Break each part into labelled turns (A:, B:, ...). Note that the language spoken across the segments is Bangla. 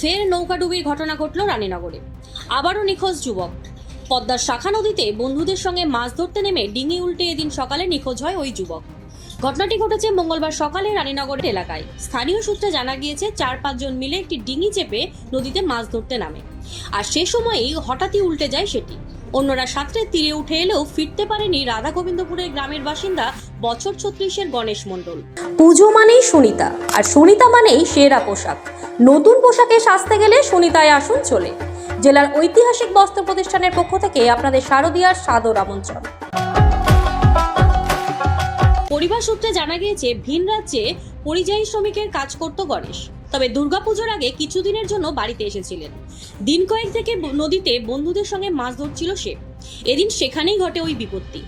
A: ফের নৌকাডুবির ঘটনা ঘটল রানীনগরে। আবারও নিখোঁজ যুবক। পদ্মার শাখা নদীতে বন্ধুদের সঙ্গে মাছ ধরতে নেমে ডিঙি উল্টে এদিন সকালে নিখোঁজ হয় ওই যুবক। ঘটনাটি ঘটেছে মঙ্গলবার সকালে রানীনগর এলাকায়। স্থানীয় সূত্রে জানা গিয়েছে, চার পাঁচজন মিলে একটি ডিঙি চেপে নদীতে মাছ ধরতে নামে। আর সে সময়েই হঠাৎই উল্টে যায় সেটি। অন্যরা সাঁতরে তীরে উঠে এলেও ফিরতে পারেনি রাধা গোবিন্দপুরের গ্রামের বাসিন্দা বছর ছত্রিশের গণেশ মণ্ডল।
B: পুজো মানেই সুনিতা আর সুনিতা মানেই সেরা পোশাক। নতুন পোশাকে সাজতে গেলে সুনিতায় আসুন চলে। জেলার ঐতিহাসিক বস্ত্র প্রতিষ্ঠানের পক্ষ থেকে আপনাদের শারদীয়ার সাদর আমন্ত্রণ।
A: পরিবার সূত্রে জানা গিয়েছে ভিন রাজ্যে পরিযায়ী শ্রমিকের কাজ করত গণেশ। তবে দুর্গাপুজোর আগে কিছুদিনের জন্য বাড়িতে এসেছিলেন। দিন কয়েক থেকে নদীতে বন্ধুদের সঙ্গে মাছ ধরছিল সে। এদিন সেখানেই ঘটে ওই বিপত্তি।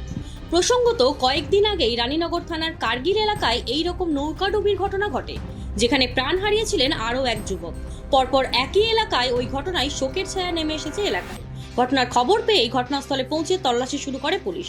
A: প্রসঙ্গত, কয়েকদিন আগেই রানীনগর থানার কার্গিল এলাকায় এই রকম নৌকাডুবির ঘটনা ঘটে, যেখানে প্রাণ হারিয়েছিলেন আরও এক যুবক। পরপর একই এলাকায় ওই ঘটনায় শোকের ছায়া নেমে এসেছে এলাকায়। ঘটনার খবর পেয়ে ঘটনাস্থলে পৌঁছে তল্লাশি শুরু করে পুলিশ।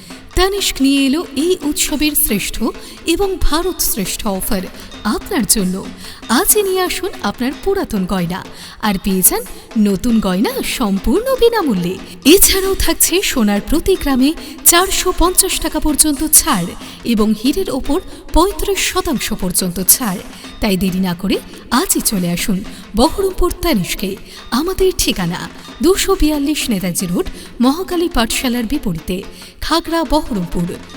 C: তানিষ্ক নিয়ে এলো এই উৎসবের শ্রেষ্ঠ এবং ভারত শ্রেষ্ঠ অফার আপনার জন্য। আজই নিয়ে আসুন আপনার পুরাতন গয়না। আর পেয়ে যান নতুন গয়না সম্পূর্ণ বিনামূল্যে। এছাড়াও থাকছে সোনার প্রতি গ্রামে চারশো পঞ্চাশ টাকা পর্যন্ত ছাড় এবং হীরের ওপর পঁয়ত্রিশ শতাংশ পর্যন্ত ছাড়। তাই দেরি না করে আজই চলে আসুন বহরমপুর তানিশকে আমাদের ঠিকানা। দুশো বিয়াল্লিশ নেতাজি রোড মহাকালী পাঠশালার বিপরীতে খাগড়া বহরমপুর।